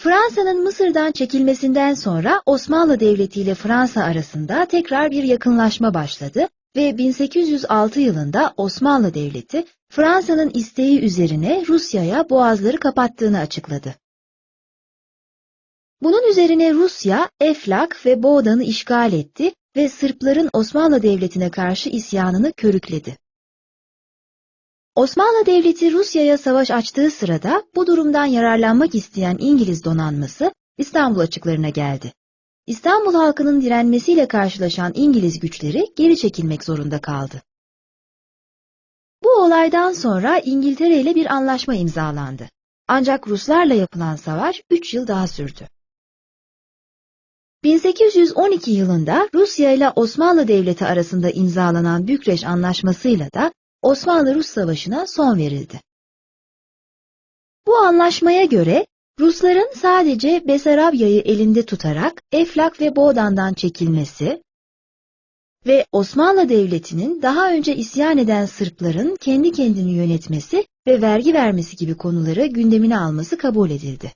Fransa'nın Mısır'dan çekilmesinden sonra Osmanlı Devleti ile Fransa arasında tekrar bir yakınlaşma başladı ve 1806 yılında Osmanlı Devleti Fransa'nın isteği üzerine Rusya'ya boğazları kapattığını açıkladı. Bunun üzerine Rusya, Eflak ve Boğdan'ı işgal etti ve Sırpların Osmanlı Devleti'ne karşı isyanını körükledi. Osmanlı Devleti Rusya'ya savaş açtığı sırada bu durumdan yararlanmak isteyen İngiliz donanması İstanbul açıklarına geldi. İstanbul halkının direnmesiyle karşılaşan İngiliz güçleri geri çekilmek zorunda kaldı. Bu olaydan sonra İngiltere ile bir anlaşma imzalandı. Ancak Ruslarla yapılan savaş 3 yıl daha sürdü. 1812 yılında Rusya ile Osmanlı Devleti arasında imzalanan Bükreş Anlaşması'yla da Osmanlı-Rus Savaşı'na son verildi. Bu anlaşmaya göre Rusların sadece Besarabya'yı elinde tutarak Eflak ve Boğdan'dan çekilmesi ve Osmanlı Devleti'nin daha önce isyan eden Sırpların kendi kendini yönetmesi ve vergi vermesi gibi konuları gündemine alması kabul edildi.